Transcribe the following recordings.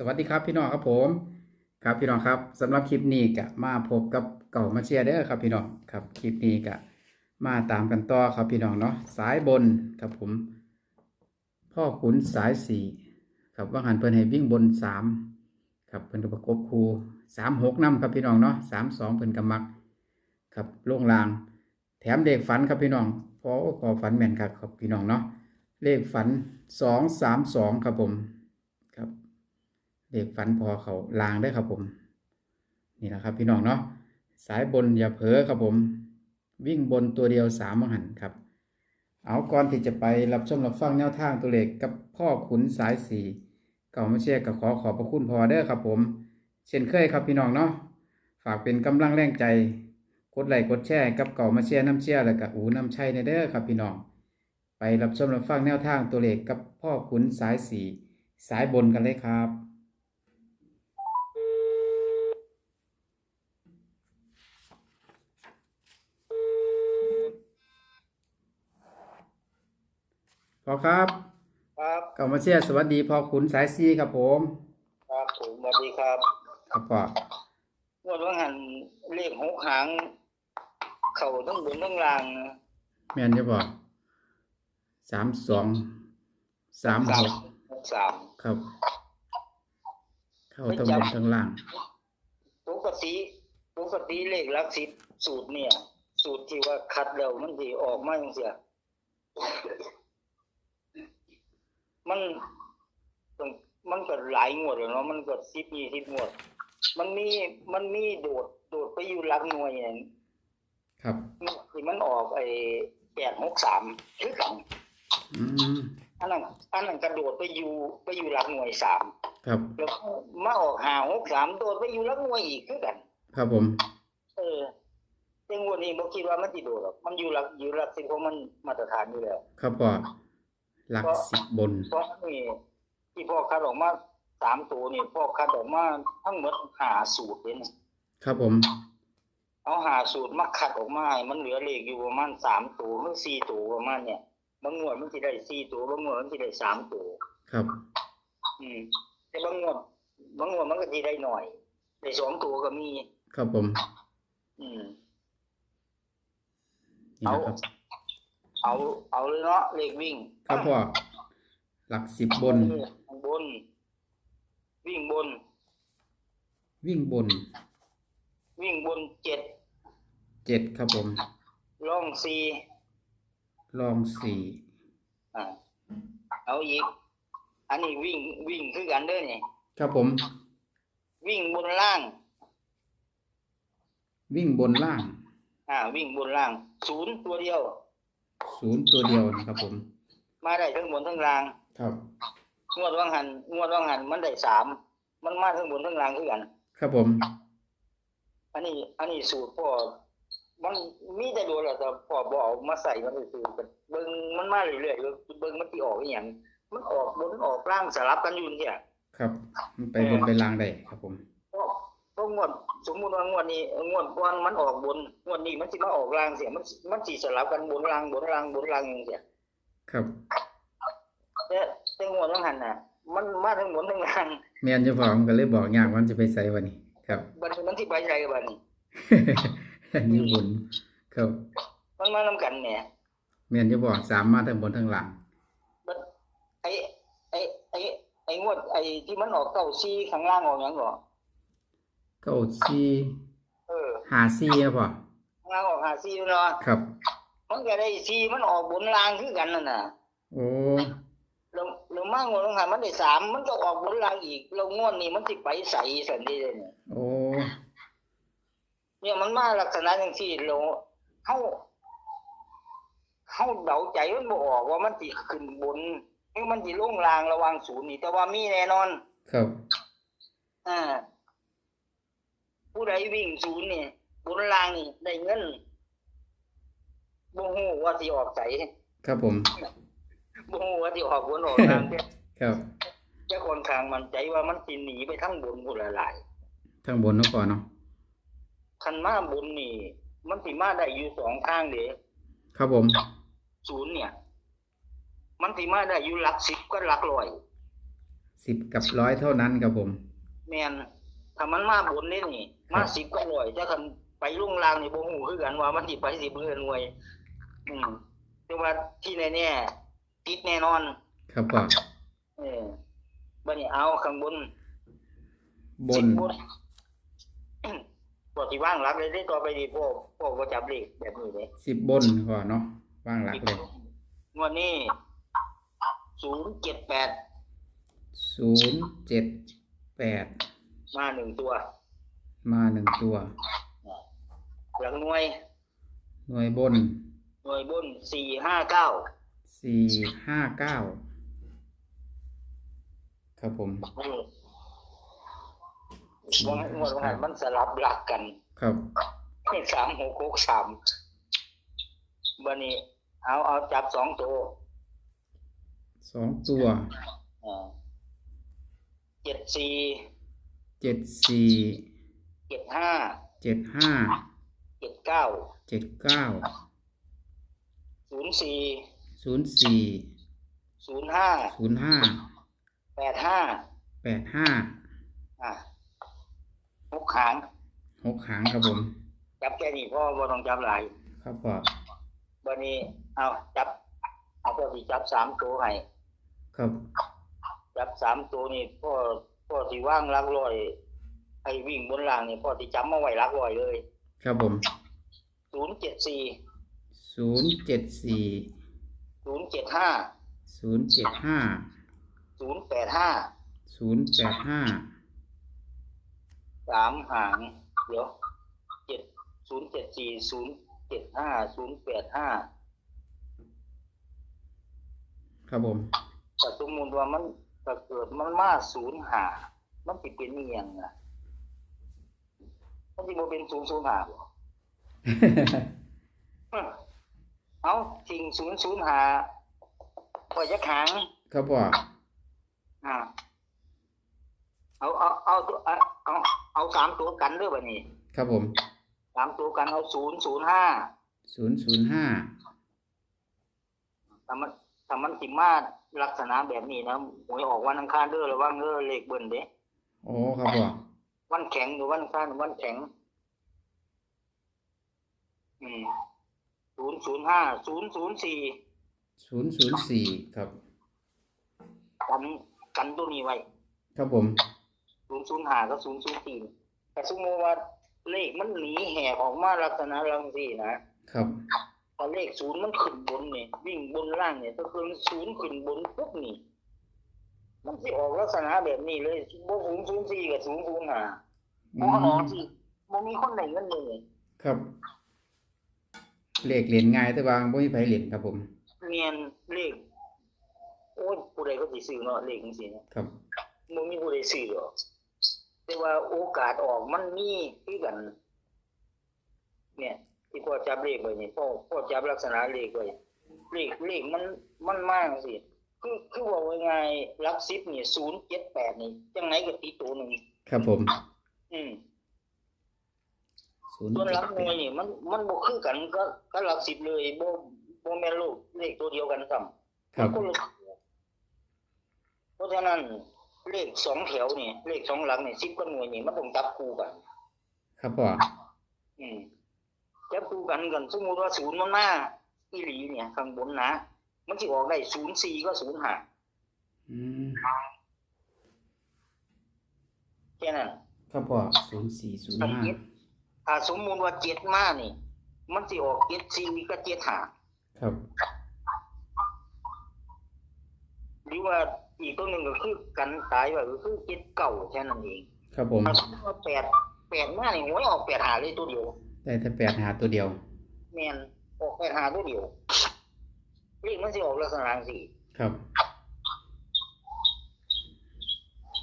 สวัสดีครับพี่น้องครับผมครับพี่น้องครับสำหรับคลิปนี้ก็มาพบกับเก่ามาเชียร์เด้อครับพี่น้องครับคลิปนี้ก็มาตามกันต่อครับพี่น้องเนาะสายบนครับผม พ่อขุนสายสี่ครับว่าหันเพิ่นให้วิ่งบนสามครับเพิ่นก็ประกบคูสามหกน้ำครับพี่น้องเนาะสามสองเพิ่นกำมักครับโล่งลาง แถมเลขฝันครับพี่น้องพอพอฝันแม่นครับครับพี่น้องเนาะเลขฝันสองสามสองครับผม เลขฝันพอเขาลางได้ครับผม นี่แหละครับพี่น้องเนาะสายบนอย่าเผลอครับผม วิ่งบนตัวเดียวสามมหันครับ เอาก่อนที่จะไปรับชมรับฟังแนวทางตัวเลขกับพ่อขุนสายสีเก่ามาเชียร์กับขอขอบพระคุณพอเด้อครับผม เช่นเคยครับพี่น้องเนาะฝากเป็นกำลังแรงใจกดไลค์กดแชร์กับเก่ามาเชียร์น้ำเชียร์แล้วก็อูน้ำชัยในเด้อครับพี่น้อง ไปรับชมรับฟังแนวทางตัวเลขกับพ่อขุนสายสีสายบนกันเลยครับ พอครับ ครับเก่ามาเชียร์สวัสดีพ่อขุนสายสีครับผม ครับผมสวัสดีครับครับพ่องวดว่าหันเลขหกหาง เข่าทั้งบนทั้งล่างแม่นจะบอกสามสองสามหกหกสามครับ เข้าทั้งบนทั้งล่างปกติปกติเลขหลักสิบสูตรเนี่ย สูตรที่ว่าคัดแล้วมันดีออกมาอย่างเสีย มันต้องมันก็หลายงวดแล้วเนาะมันก็สิบยี่สิบงวด มันมีมันมีโดดโดดไปอยู่หลักหน่วยอย่างครับที่มันออกไอ้แปดหกสามคือกันอืมอันนั้นอันนั้นกระโดดไปอยู่ไปอยู่หลักหน่วยสามครับแล้วมาออกหาหกสามโดดไปอยู่หลักหน่วยอีกคือกัน ครับผม เออแต่งวดนี้บ่คิดว่ามันสิโดดหรอกมันอยู่หลักอยู่หลักสิบของมันมาตรฐานอยู่แล้ว ครับพ่อ หลักสิบบนเพราะนี่ที่พ่อคัดออกมาสามตัวนี่พ่อคัดออกมาทั้งหมดหาสูตรเลยนะครับผม เอาหาสูตรมาคัดออกมา มันเหลือเลขอยู่ประมาณสามตัวหรือสี่ตัวประมาณเนี่ยบางงวดมันสิได้สี่ตัวบางงวดมันสิได้สามตัวครับ อืมแต่บางงวดบางงวดมันก็ทีได้หน่อยได้สองตัวก็มี ครับผม อืมนี่นะครับ เอาเอาเลยเนาะเลขวิ่ง ครับพ่อหลักสิบบน บน วิ่งบน วิ่งบน วิ่งบนเจ็ดเจ็ดครับผมล่องสี่ลองสี่อ่าเอาอีก อันนี้วิ่งวิ่งคือกันเด้อนี่ครับผม วิ่งบนล่าง วิ่งบนล่าง อ่า วิ่งบนล่างศูนย์ตัวเดียว ศูนย์ตัวเดียวนะครับผม มาได้ทั้งบนทั้งล่างครับ งวดว่างหันงวดว่างหันมันได้สามมันมาทั้งบนทั้งล่างคือกันครับผม อันนี้ อันนี้สูตรพ่อมันมีแต่โดนแหละแต่พ่อบอกเอามาใส่มันคือเบิ่งมันมาเรื่อยๆเบิ่งมันที่ออกอหย่างมันออกบนออกล่างสลับกันอยู่เนี่ยครับ มันไปบนไปล่างได้ครับผมเพราะเพราะงวดสมมุติว่างวดนี้งวดก่อนมันออกบนงวดนี้มันสิมาออกล่างเสียมันมันสิสลับกันบนล่างบนล่างบนล่างอย่างเงี้ยครับแต่แต่งวดว่างหันน่ะ มันมาทั้งบนทั้งล่างแม่นจะพอผมก็เลยบอกยากว่ามันจะไปใส่วันนี้ ครับบัดนี้มันสิไปใจบัดนี้อันนี้บนครับมันมานํกันเนี่ยแม่นจะบอกสามมาทั้งบนทั้งล่างบัดไอ้ไอ้ไอ้ไอ้งวดไอ้ที่มันออกเก้าซี่ข้างล่างออกหยังก่อ เก้าสี่เออหาสี่ครับพ่อข้างล่างออกหาซี่เนาะครับ มันก็ได้ซี่มันออกบนล่างคือกันนั่นน่ะโอ้แล้วแล้วมางวดว่างหันมันได้สามมันก็ออกบนล่างอีกแล้วงวดนี้มันสิไปใส่สันดีเลยเนี่ยโอ้เนี่ยมันมาลักษณะอย่างที่เราเขาเขาเดาใจมันบ่ออกว่ามันสิขึ้นบนหรือมันสิลงล่างระหวังศูนย์นี่แต่ว่ามีแน่นอน ครับอ่า ผู้ใดวิ่งศูนย์นี่บนล่างนี่ได้เงินบ่ฮู้ว่าสิออกใสครับผมบ่ฮู้ว่าสิออกบนออกล่างแต่ครับเจ้าคนทางมันใจว่ามันสิหนีไปทั้งบนพุ่นหลายทั้งบนเนาะพ่อเนาะๆคันมาบนนี่ มันสิมาได้อยู่สองทางเด้ครับผมศูนย์เนี่ย มันสิมาได้อยู่หลักสิบก็หลักร้อยสิบกับร้อยเท่านั้นครับผม แมน ถ้ามันมาบนนี่นี่ มาสิบก็หน่วยถ้าคันไปลุ่งลางนี่บ่ฮู้คือกันว่ามันสิไปสิเบื่อหน่วย อืมแต่ว่าที่แน่ๆติดแน่นอน ครับพ่อเออบัดนี้เอาข้างบนบสินบบนบ่ที่ว่างหลักเลยได้ต่อไปดีพ่อพ่อก็จับเลขแบบนี้เลยสิบบนพ่อเนาะว่างหลักเลยงวดนี้ศูนย์เจ็ดแปดศูนย์เจ็ดแปด มาหนึ่งตัว มาหนึ่งตัว หลังหน่วย หน่วยบน หน่วยบนสี่ห้าเก้า สี่ห้าเก้า ครับผมว่าไงว่าไงมันสลับหลักกัน ครับสามหกหกสามบันนี้ เอาเอาจับสองตัว สองตัวเจ็ดสี่ เจ็ดสี่เจ็ดห้าเจ็ดห้าเจ็ดเก้าเจ็ดเก้าศูนย์สี่ศูนย์สี่ศูนย์ห้าศูนย์ห้าแปดห้าแปดห้าอะหกหางหกหางครับผม จับแค่นี้พ่อบ่ต้องจับหลายครับพ่อบันนี้เอาจับ เอาพ่อที่จับสามตัวให้ครับ จับสามตัวนี่พ่อ พ่อที่ว่างหลักร้อยไอ้วิ่งบนล่างนี่พ่อที่จับมาไว้หลักร้อยเลยครับผมศูนย์เจ็ดสี่ศูนย์เจ็ดสี่ศูนย์เจ็ดห้าศูนย์เจ็ดห้าศูนย์แปดห้าศูนย์แปดห้าสามหางเดี๋ยวเจ็ดศูนย์เจ็ดสี่ศูนย์เจ็ดห้าศูนย์แปดห้าครับผมแต่สมมติว่ามัน ถ้าเกิดมันมาศูนย์หามันติเป็นเมียงอะมันจะมาเป็นศูนย์ศูนย์หาบ่เอาทิ้งศูนย์ศูนย์หาปล่อยยักหางครับพ่ออ่าเอาเอาเอาตัวเอาเอาเอาสามตัวกันด้วยวะนี่ครับผมสามตัวกันเอาศูนย์ศูนย์ห้าศูนย์ศูนย์ห้าถ้ามันถ้ามันสิมา ลักษณะแบบนี้นะหวยออกวันอังคารเด้อระวังเด้อเลขเบิ้ลเด้โอ้ครับพ่อวันแข็งหรือวันอังคารวันแข็ง อืมศูนย์ศูนย์ห้าศูนย์ศูนย์สี่ศูนย์ศูนย์สี่ครับกันกันตัวนี้ไว้ ครับผมศูนย์ศูนย์ห้ากับศูนย์ศูนย์สี่แต่สมมติว่าเลขมันหนีแหกออกมาลักษณะลังสีนะครับ พอเลขศูนย์มันขึ้นบนนี่วิ่งบนล่างเนี่ยถ้าคือศูนย์ขึ้นบนปุ๊บนี่มันสิออกลักษณะแบบนี้เลยบ่ศูนย์ศูนย์สี่กับศูนย์ศูนย์ห้าอืบ่มออกสิบ่มีคนไหนเงินเลยครับเลขเหรียญง่ายแต่ว่าบ่มีไผเหรียญครับผมเมียนเลขโอ้ยผู้ใดก็สิซื้อเนาะเลขจังซี่เนาะครับบ่มีผู้ใดซื้อหรอกแต่ว่าโอกาสออกมันมีคือกัน เนี่ย ที่พ่อจับเลขไว้นี่พ่อพ่อจับลักษณะเลขไว้เลขเลขมันมันมากสิคือคือว่าง่ายๆหลัก10นี่078นี่จังไหนก็ติดตัวหนึงครับผม อืมศูนย์ส่วนหเจ็ลัดกหแปน่วยดนี่มันมันบ่คือกันก็ก็หลัก10เลยบ่บ่แม่นลูกเลขตัวเดียวกันซ้ำครับนละตัวเพราะฉะนั้นเลขสองแถวนี่เลขสองหลังนี่สิบกับหน่วยนี่มันต้องจับคู่กัน ครับพ่ออืม จับคู่กันกันสมมติว่าศูนย์มันหน้าอีหลีเนี่ยข้างบนนะมันสิออกได้ศูนย์สี่ก็ศูนย์ห้าอืมแค่นั้นครับพ่อศูนย์สี่ศูนย์ห้าถ้าสมมุติว่าเจ็ดมานี่ มันสิออกเจ็ดสี่ก็เจ็ดห้าครับหรือว่าอีกตัวหนึ่งก็คือกันตายว่าก็คือเจ็ดเก่าแค่นั้นเอง ครับผมถ้าสมมติว่าแปดแปดมานี่หวยออกแปดหาเลยตัวเดียว ได้แต่แปดหาตัวเดียวแมนออกแปดหาตัวเดียวเลขมันสิออกลักษณะสี่ครับ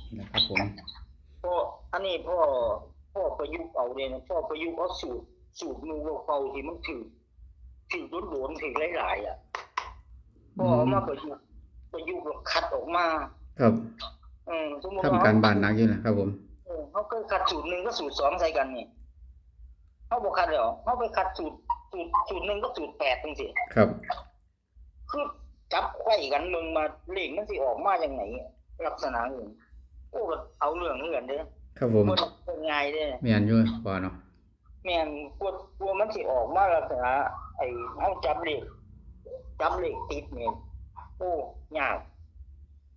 นี่แหละครับผมพ่ออันนี้พ่อพ่อประยุกต์เอาเลยนะพ่อประยุกต์เอาสูตรสูตรนูเก่าๆที่มันถือถือโดนๆถือหลายๆอะพ่อเอามาประยุกต์ประยุกต์แล้วคัดออกมา ครับเออสมมติทำการบ้านหนักอยู่นะครับผมเออเขาเคยคัดสูตรหนึ่งก็สูตรสองใส่กันนี่ เขาบอกคัดเลยเหรอเขาไปคัดสูตรสูตรสูตรหนึ่งก็สูตรแปดจังสิครับคือจับไขว้กันมึงมาเลขมันสิออกมาอย่างไหนลักษณะอื่นโอ้ก็เอาเรื่องเหมือนกันเด้อครับผมบ่ได้เป็นง่ายเด้อแม่นอยู่พ่อเนาะแม่นกลัวกลัวมันสิออกมาลักษณะไอ้เฮาจับเลขจับเลขติดนี่โอ้ยาก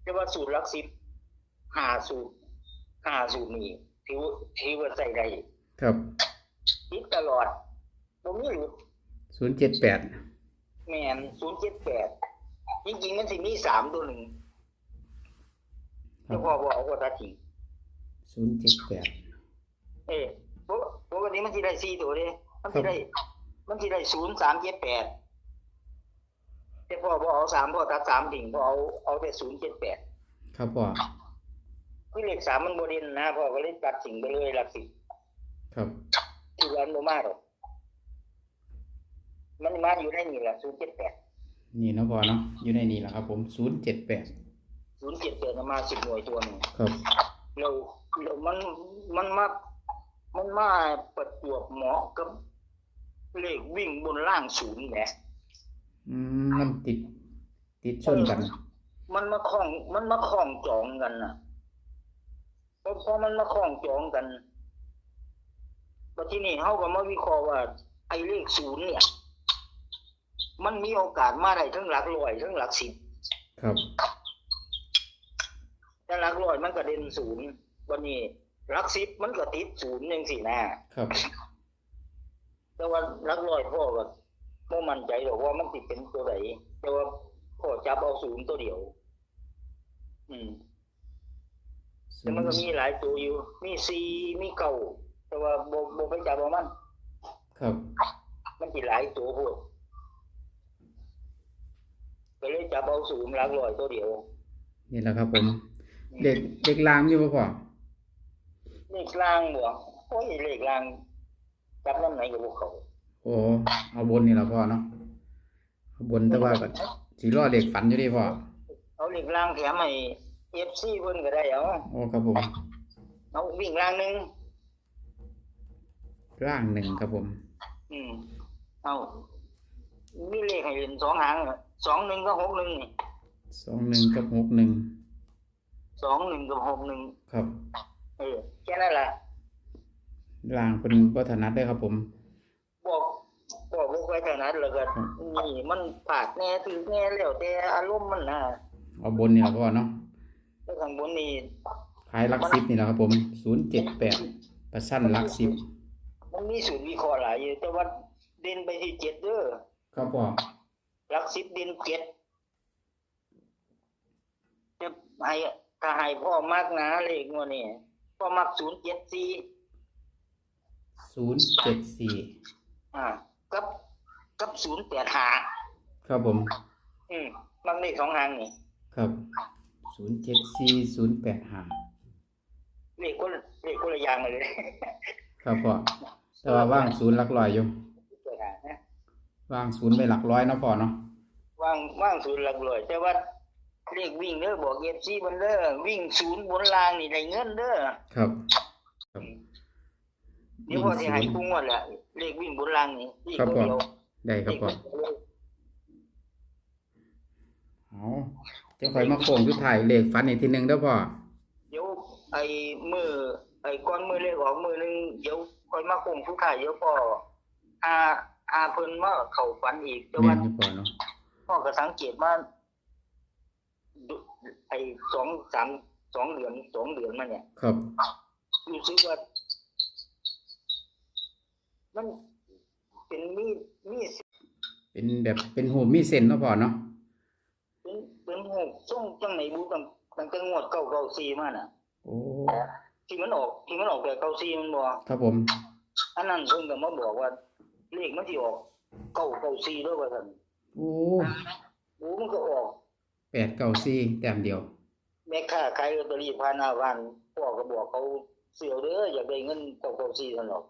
แต่ว่าสูตรหลักสิบหาสูตรหาสูตรนี่ถือว่าถือว่าใส่ได้ครับ ติดตลอดบ่มีหลุดศูนย์เจ็ดแปดแม่น078จริงๆมันสิมีสามตัวหนึ่งครัแต่บพอบ่เอาก็ตัดทิ้งศูนย์เจ็ดแปดเอ้ปกปกติมันสิได้สี่ตัวเด้มันสิได้ มันสิได้ศูนย์สามเจ็ดแปดแต่พ่อบ่เอาสามพ่อตัดสามทิ้งพ่อเอาเอาแต่ศูนย์เจ็ดแปดครับพ่อคือเลขสามมันบ่เด่นนะพ่อก็เลยตัดทิ้งไปเลยหลักสิบครับ คือวันบ่มาหรอกมันมาอยู่ในนี่แหละศูนย์เจ็ดแปดนี่เนาะพ่อเนาะอยู่ในนี้แหละครับ ผมศูนย์เจ็ดแปดศูนย์เจ็ดแปดมาสิบหน่วยตัวหนึงครับเราเรามันมันมามันมาประจวบเหมาะกับเลขวิ่งบนล่างศูนย์แหมอืมมันติด ติดชนกัน มันมาคล้อง มันมาคล้องจองกันนะพอพอมันมาคล้องจองกัน แล้วที่นี่เขาก็มาวิเคราะห์ว่า ไอ้เลขศูนย์เนี่ย มันมีโอกาสมาได้ทั้งหลักร้อยทั้งหลักสิบครับแต่หลักร้อยมันก็เด่นศูนย์วันนี้หลักสิบมันก็ติดศูนย์ยังสี่หน้าครับแต่ว่าหลักร้อยพ่อก็ไม่มั่นใจหรอกว่ามันติดเป็นตัวไหนแต่ว่าพ่อจับเอาศูนย์ตัวเดียว อืมศูแต่นมันก็ย์มีหลายตัวอยู่ มีซีมีเก่า แต่ว่าโบโบไปจับเอามัน ครับ มันกี่หลายตัวพวกก็เลยจับเอาศูนย์หลักร้อยตัวเดียว นี่แหละครับผม เด็กเด็กลางอยู่บ่พ่อเลขล่างบ่โอ้ยเลขล่างจับน้ำไหนกับพวกเขาโอ้เอาบนนี่แหละพ่อเนาะเอาบนแต่ว่าก็สีรอเด็กฝันอยู่ดิพ่อเอาเลขล่างแถมให้เอฟซีเพิ่นก็ได้เอาโอ้ครับผมเอาวิ่งล่างหนึง ร่างหนึ่งครับผม อืมเอามีเลขให้เล่นสองหางอะสองหนึ่งก็หกหนึ่งนี่สองหนึ่งกับหกหนึ่งสองหนึ่งกับหกหนึ่งครับ เออแค่นั้นแหละร่างเป็นวัฒนัดได้อครับผม บอกบอกพวกไว้เท่านั้นแล้วก็ครับนี่มันผาดแน่ถือแน่แล้วแต่อารมณ์มันนะเอาบนนี่แหละพ่อเนาะแล้วข้างบนนี่ขายหลักสิบนี่แหละครับผมศูนย์เจ็ดแปดประชันหลักสิบ มันมีสูตรวิเคราะห์หลายอยู่แต่ว่าเด่นไปที่เจ็ดเด้อครับพ่อหลักสิบเด่นเจ็ดจะให้ถ้าให้พ่อมากนะเลขงวดนี่พ่อมักศูนย์เจ็ดสี่ศูนย์เจ็ดสี่อ่ากับกับศูนย์แปดห้าครับผม อืมมันเลขสองหางนี่ครับศูนย์เจ็ดสี่ศูนย์แปดห้าเลขคนเลขคนละอย่างเลย ครับพ่อ แต่ว่าว่างศูนย์หลักร้อยอยู่แปดห้านะว่างศูนย์ไปหลักร้อยเนาะพ่อเนาะว่างว่างศูนย์หลักร้อยแต่ว่าเลขวิ่งเด้อบอกเอฟซีบนเด้อวิ่งศูนย์บนล่างนี่ได้เงินเด้อครับครับนี่พอสิให้กุ้งว่าแหละเลขวิ่งบนล่างนี่เลขตัวเดียวได้ครับพ่อเลขเอาจะคอยมาโค้งสุดท้ายเลขฟันอีกทีหนึ่งเด้อพ่อเดี๋ยวไอ้มือไอ้ก้อนมือเลขออกมือหนึงเดี๋ยวค่อยมาคงทุกท่ายเดี๋ยวพ่ออาอาเพิ่นมาเข้าฝันอีกแต่แม่ว่านอยู่พ่อเนาะพ่อก็สังเกตว่าดูไอ้สองสามสองเดือนสองเดือนมาเนี่ย ครับรู้สึกว่ามันเป็นมีดมีดเป็นแบบเป็นหูมีเส้นเนาะพ่อเนาะเป็นเป็นหกส่งจังไหนบูตั้งตั้งแต่งวดเก้าเก้าสี่มาน่ะ โอ้ ที่มันออกที่มันออกแต่เก้าสี่มันบอกครับผมอันนั้นเพิ่งก็มาบอกว่าเลขมันที่ออกเก้าเก้าสี่ด้วยว่าท่านโอ้โอ้มันก็ออกแปดเก้าสี่แต้มเดียว แม่ค้าขายลอตเตอรี่พาหน้าบ้านพ่อก็บอกเขาเสียวเด้ออยากได้เงินเก้าเก้าสี่ท่านหรอก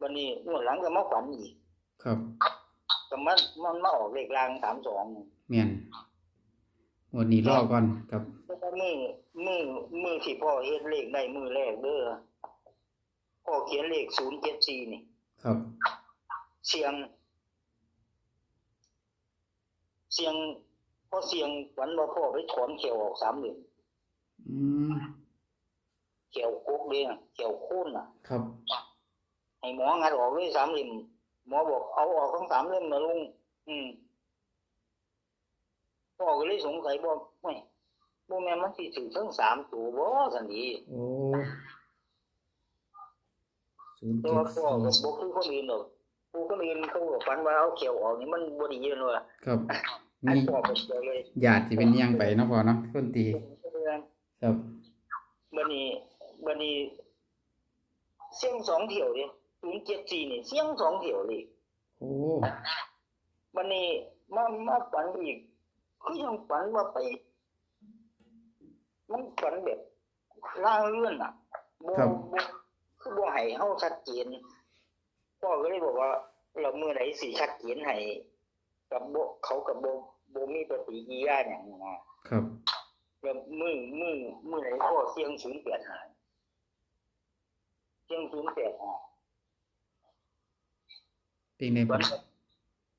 วันนี้งวดหลังก็มาฝันอีกครับก็มันมันมาออกเลขรางสามสองแม่นงวันนี้รอก่อนครับแล้วก็มือ มือมือที่พ่อเฮ็ดเลขได้มือแรกเด้อพ่อเขียนเลขศูนย์เจ็ดสี่นี่ ครับ เสียง เสียงพอเสียงฝันว่าพ่อไปถอนเขียวออกสามเหลี่ยมอืมเขียวโคกเลยนะเขียวโค่นน่ะ ครับ ให้หมองัดออกเลยสามเหลี่ยมหมอบอกเอาออกทั้งสามเหลี่ยมนะลุงอืมพ่อก็เลยสงสัยบอกไม่ บ่แม่นมันสิถึงทั้งสามตัวบ่สันดีโอ้ศูนย์แต่เจ็ดว่าพ่อก็สี่บ่คือคนอื่นหรอกผู้คนอื่นเขาก็ฝันว่าเอาเขียวออกนี่มันบ่ดีเลยว่ะครับไอ้มีพ่อก็เขียวเลยญาติที่เป็นเนียงไปเนาะพ่อเนาะคนตีครับบัดนี้บัดนี้เสียงสองเที่ยวดิ074นี่เสียงสองเที่ยวเลย โอ้บันนี้มามาฝันอีกคือยังฝันว่าไป มันฝันแบบล่างเลื่อนอะบ่บ่คือบ่ให้เฮาชัดเจนพ่อก็เลยบอกว่า เราเมื่อไหร่สิชัดเจนให้กับบ่เขากับบ่บ่มีปฏิกิริยาหยังนะครับ แล้วมือมือมือไหนพ่อเสียง085เสียง085ปีในฝันว่า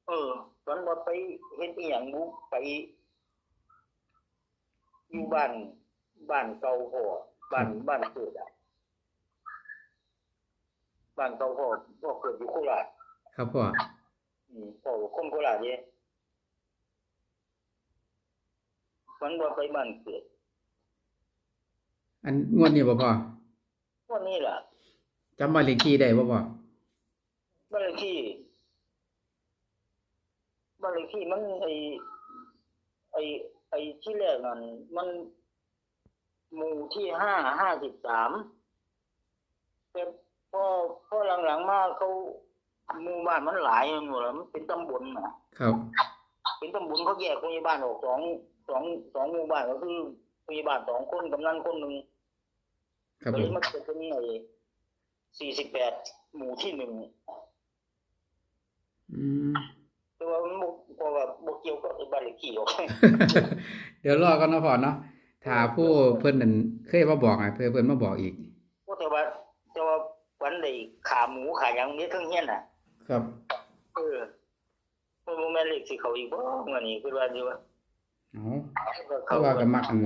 เออฝันว่าไปเฮ็ดอีหยังบุไปอยู่บ้าน บ้านเก่าพ่อบ้านบ้านเกิดอะบ้านเก่าพ่อพ่อเกิดอยู่โคราชครับพ่ออืมพ่อคนโคราชเด้ฝันว่าไปบ้านเกิดอันงวดนี้บ่พ่อวันนี้ล่ะจำบ้านเลขที่ได้บ่พ่อบ้านเลขที่บ้านเลขที่มันไอไอไอที่แรกนั่นมัน หมู่ที่ห้าห้าสิบสามแต่พอพอหลังๆมาเขาหมู่บ้านมันหลายหมดแล้วมันเป็นตำบลน่ะครับ เป็นตำบลเขาแยกผู้ใหญ่บ้านออกสองสองสองหมู่บ้านก็คือผู้ใหญ่บ้านสองคนกำนันคนหนึ่งครับก็ผเลยมมันจะเป็นไอ้สี่สิบแปดหมู่ที่หนึ่งอืม แต่ว่ามันบ่เพราะว่าบ่เกี่ยวกับไอ้บ้านเลขที่หรอก เดี๋ยวรอกันเนาะพ่อเนาะ ถ้าผู้เพิ่นนั่นเคยมาบอกอะเพิ่นเพิ่นมาบอกอีกเพราะแต่ว่าแต่ว่าวันใดขาหมูขาหยังนี้ทั้งเฮียนน่ะ ครับ เออมันบ่แม่นเลขสิเขาอีกบ่มื้อนี้คือว่าอยู่ว่าเอาก็เขาว่ากันมักอัน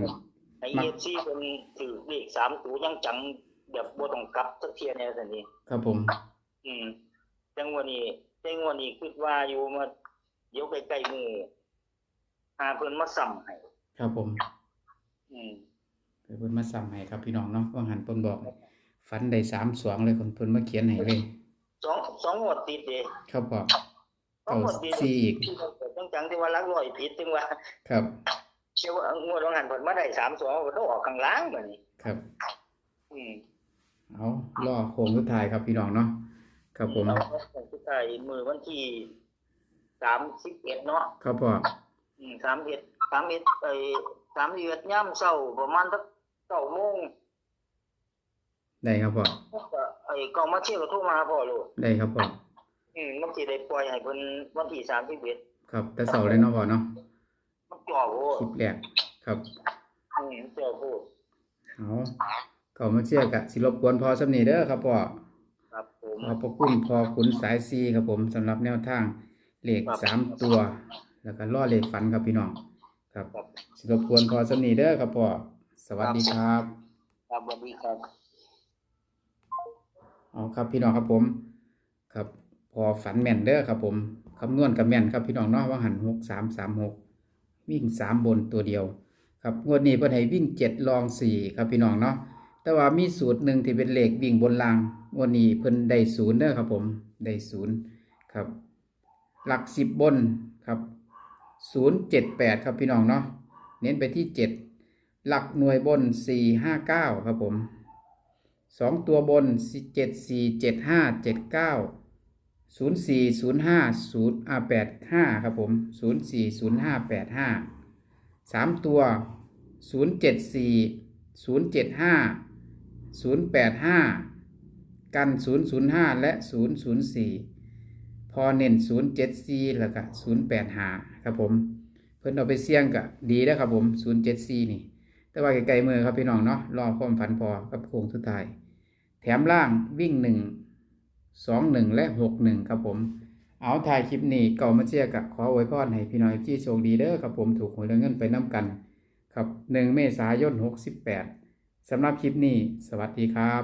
ไอ้ FC เพิ่นถือเลข3ตัวยังจังแบบบ่ต้องกลับสักเที่ยแน่ซั่นนี่ครับผม อืมจังวันนี้จังวันนี้คิดว่าอยู่มาเดี๋ยวใกล้ๆมื้อหาเพิ่นมาซ้ำให้ครับผมอืม เพิ่นมาซ้ำให้ครับพี่น้องเนาะว่าหันเพิ่นบอกฝันได้3 2เลยคนเพิ่นมาเขียนให้เลยสองสองงวดติดเด้ครับพ่อสองงวดติดสี่อีกจังจังๆที่ว่าลักร้อยผิดจังว่า ครับเชื่อว่างวดวันหันผลมาได้สามสองก็ต้องออกข้างล่างแบบนี้ครับ อืมเอารอโค้งสุดท้ายครับพี่น้องเนาะครับผมเราก็สุดท้ายมือวันที่สามสิบเอ็ดเนาะครับพ่ออืมสามเอ็ด สามเอ็ดไอ้สามเอ็ดย่ำเช้าประมาณสักเก้าโมงได้ครับพ่อก็ไอ้กองมาเชี่ยวก็โทรมาพ่อลูกได้ครับพ่ออืมมันสิได้ปล่อยให้เพิ่นวันที่สามสิบเอ็ดครับ แต่เสาร์เลยเนาะพ่อเนาะมันจ่อโพดคลิปแรกครับอืมจ่อโพดเอาก็มาเชื่อกะสิรบกวนพอสำนีเด้อครับพ่อครับผมขอบพระคุณพอขุนสายซีครับผมสำหรับแนวทางเลขสามตัว แล้วก็ล่อเลขฝันครับพี่น้อง ครับครับสิรบกวนพอสำนีเด้อครับพ่อสวัสดีครับ ครับสวัสดีครับเอาครับพี่น้องครับผม ครับ พอฝันแม่นเด้อครับผมคำนวณกับแม่นครับพี่น้องเนาะว่าหันหกสามสามหกวิ่งสามบนตัวเดียว ครับงวดนี้เพิ่นให้วิ่งเจ็ดรองสี่ครับพี่น้องเนาะแต่ว่ามีสูตรหนึ่งที่เป็นเลขวิ่งบนรางงวดนี้เพิ่นได้ศูนย์เด้อครับผมได้ศูนย์ครับ หลักสิบบนครับ ศูนย์เจ็ดแปดครับพี่น้องเนาะเน้นไปที่เจ็ดหลักหน่วยบนสี่ห้าเก้าครับผมสองตัวบนเจ็ดสี่เจ็ดห้าเจ็ดเก้าศูนย์สี่ศูนย์ห้าศูนย์แปดห้าครับผมศูนย์สี่ศูนย์ห้าแปดห้าสามตัวศูนย์เจ็ดสี่ศูนย์เจ็ดห้าศูนย์แปดห้ากันศูนย์ศูนย์ห้าและศูนย์ศูนย์สี่พอเน้นศูนย์เจ็ดสี่แล้วก็ศูนย์แปดห้า ครับผม เพิ่นเอาไปเสี่ยงก็ดีแล้วครับผมศูนย์เจ็ดสี่นี่ แต่ว่าไกลๆมือครับพี่น้องเนาะรอความฝันพอกับโค้งสุดท้าย แถมล่างวิ่งหนึ่งสองหนึ่งและหกหนึ่งครับผม เอาถ่ายคลิปนี้เก่ามาเชียกับขออวยพรให้พี่น้องที่โชคดีเด้อครับผมถูกหวยเงินไปน้ำกัน ครับ1เมษายน68สำหรับคลิปนี้ สวัสดีครับ